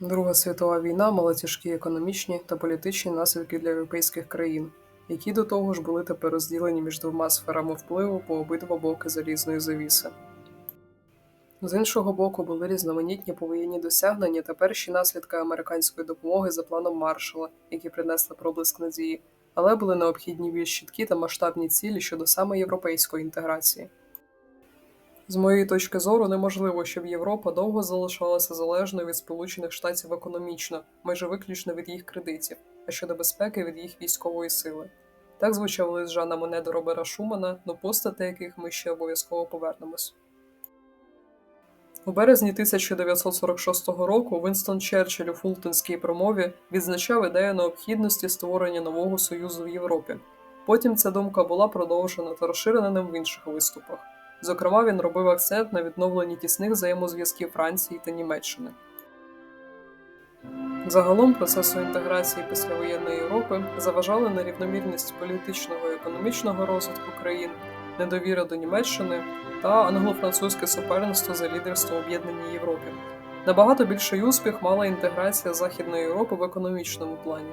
Друга світова війна мала тяжкі економічні та політичні наслідки для європейських країн, які до того ж були тепер розділені між двома сферами впливу по обидва боки залізної завіси. З іншого боку, були різноманітні повоєнні досягнення та перші наслідки американської допомоги за планом Маршала, які принесли проблиск надії, але були необхідні більш чіткі та масштабні цілі щодо саме європейської інтеграції. З моєї точки зору, неможливо, щоб Європа довго залишалася залежною від Сполучених Штатів економічно, майже виключно від їх кредитів, а щодо безпеки від їх військової сили. Так звучав лист Жана Моне до Робера Шумана, до постати яких ми ще обов'язково повернемось. У березні 1946 року Вінстон Черчилль у Фултонській промові відзначав ідею необхідності створення нового союзу в Європі. Потім ця думка була продовжена та розширена ним в інших виступах. Зокрема, він робив акцент на відновленні тісних взаємозв'язків Франції та Німеччини. Загалом процесу інтеграції післявоєнної Європи заважали нерівномірність політичного і економічного розвитку країн, недовіра до Німеччини та англо-французьке суперництво за лідерство в об'єднаній Європі. Набагато більший успіх мала інтеграція Західної Європи в економічному плані.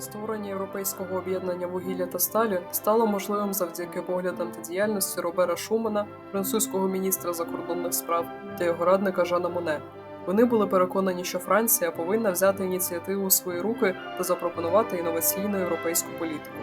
Створення європейського об'єднання вугілля та сталі стало можливим завдяки поглядам та діяльності Робера Шумана, французького міністра закордонних справ та його радника Жана Моне. Вони були переконані, що Франція повинна взяти ініціативу у свої руки та запропонувати інноваційну європейську політику.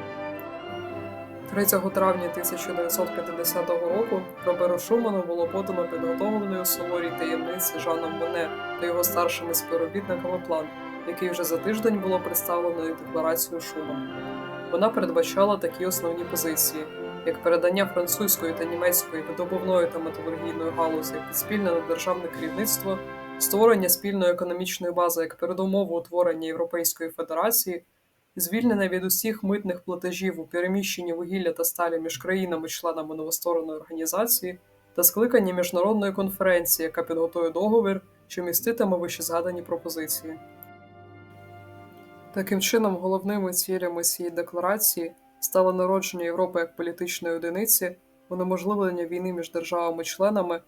3 травня 1950 року Роберу Шуману було подано підготовлений у суворій таємниці Жаном Моне та його старшими співробітниками план який вже за тиждень було представлено як декларацію Шумана. Вона передбачала такі основні позиції, як передання французької та німецької видобувної та металургійної галузі під спільне державне керівництво, створення спільної економічної бази як передумову утворення Європейської Федерації, звільнення від усіх митних платежів у переміщенні вугілля та сталі між країнами-членами новоствореної організації та скликання міжнародної конференції, яка підготує договір, що міститиме вищезгадані пропозиції. Таким чином, головними цілями цієї декларації стало народження Європи як політичної одиниці, унеможливлення війни між державами-членами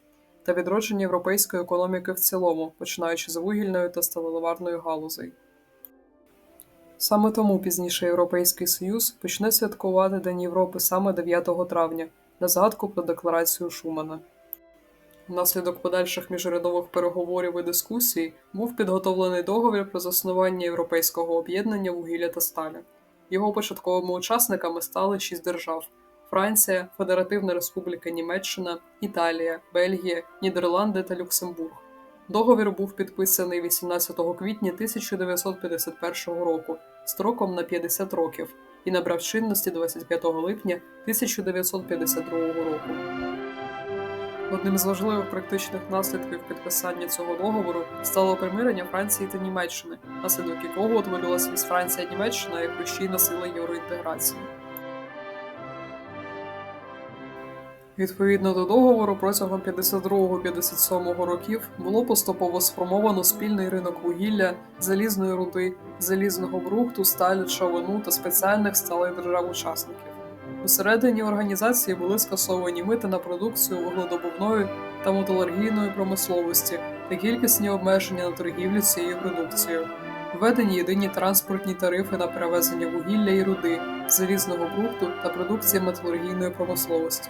та відродження європейської економіки в цілому, починаючи з вугільної та сталеловарної галузей. Саме тому пізніше Європейський Союз почне святкувати День Європи саме 9 травня на згадку про декларацію Шумана. Внаслідок подальших міжурядових переговорів і дискусій був підготовлений договір про заснування Європейського об'єднання вугілля та сталі. Його початковими учасниками стали шість держав: Франція, Федеративна Республіка Німеччина, Італія, Бельгія, Нідерланди та Люксембург. Договір був підписаний 18 квітня 1951 року строком на 50 років і набрав чинності 25 липня 1952 року. Одним з важливих практичних наслідків підписання цього договору стало примирення Франції та Німеччини, наслідок якого утворилася віз Франція Німеччина як рушійна сила євроінтеграції. Відповідно до договору, протягом 52-57 років було поступово сформовано спільний ринок вугілля, залізної руди, залізного брухту, сталі, човину та спеціальних сталих держав-учасників. Усередині організації були скасовані мити на продукцію вугледобувної та металургійної промисловості та кількісні обмеження на торгівлю цією продукцією. Введені єдині транспортні тарифи на перевезення вугілля і руди, залізного брухту та продукції металургійної промисловості.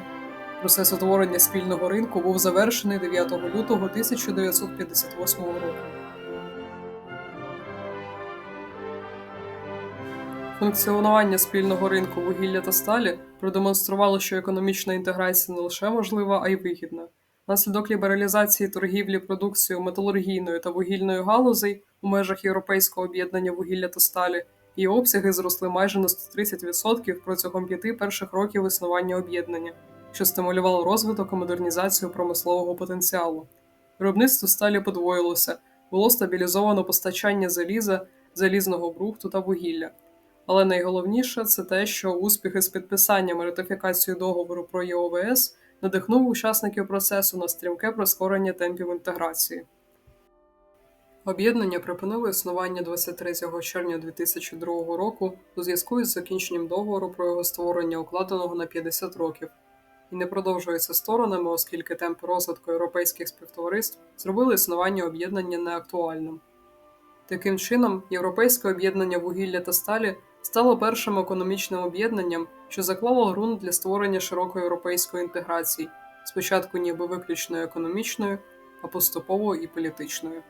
Процес утворення спільного ринку був завершений 9 лютого 1958 року. Функціонування спільного ринку вугілля та сталі продемонструвало, що економічна інтеграція не лише можлива, а й вигідна. Наслідок лібералізації торгівлі продукцією металургійної та вугільної галузей у межах Європейського об'єднання вугілля та сталі її обсяги зросли майже на 130% протягом п'яти перших років існування об'єднання, що стимулювало розвиток і модернізацію промислового потенціалу. Виробництво сталі подвоїлося, було стабілізовано постачання заліза, залізного брухту та вугілля. Але найголовніше це те, що успіхи з підписанням і ратифікацією договору про ЄОВС надихнув учасників процесу на стрімке прискорення темпів інтеграції. Об'єднання припинило існування 23 червня 2002 року у зв'язку із закінченням договору про його створення, укладеного на 50 років, і не продовжується сторонами, оскільки темпи розвитку європейських співтовариств зробили існування об'єднання неактуальним. Таким чином, Європейське об'єднання вугілля та сталі стало першим економічним об'єднанням, що заклало ґрунт для створення широкої європейської інтеграції, спочатку ніби виключно економічною, а поступово і політичною.